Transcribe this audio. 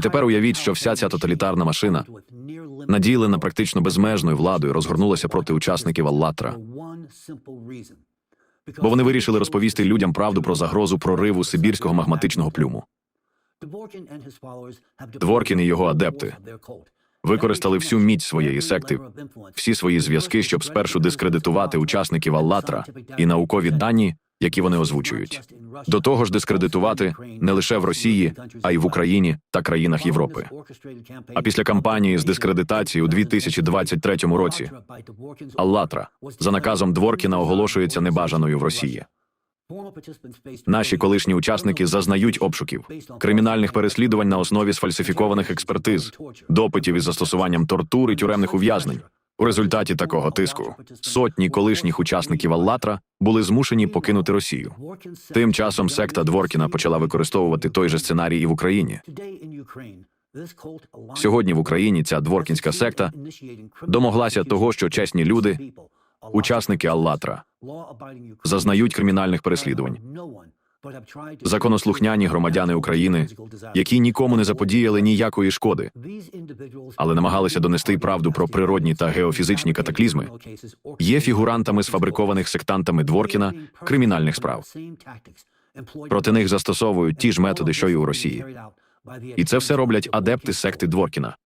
І тепер уявіть, що вся ця тоталітарна машина, наділена практично безмежною владою, розгорнулася проти учасників Аллатра, бо вони вирішили розповісти людям правду про загрозу прориву сибірського магматичного плюму. Дворкін і його адепти Використали всю міць своєї секти, всі свої зв'язки, щоб спершу дискредитувати учасників Аллатра і наукові дані, які вони озвучують. До того ж, дискредитувати не лише в Росії, а й в Україні та країнах Європи. А після кампанії з дискредитації у 2023 році Аллатра за наказом Дворкіна оголошується небажаною в Росії. Наші колишні учасники зазнають обшуків, кримінальних переслідувань на основі сфальсифікованих експертиз, допитів із застосуванням тортур і тюремних ув'язнень. У результаті такого тиску сотні колишніх учасників Аллатра були змушені покинути Росію. Тим часом секта Дворкіна почала використовувати той же сценарій і в Україні. Сьогодні в Україні ця дворкінська секта домоглася того, що чесні люди, Учасники Аллатра зазнають кримінальних переслідувань. Законослухняні громадяни України, які нікому не заподіяли ніякої шкоди, але намагалися донести правду про природні та геофізичні катаклізми, є фігурантами сфабрикованих сектантами Дворкіна кримінальних справ. Проти них застосовують ті ж методи, що й у Росії. І це все роблять адепти секти Дворкіна.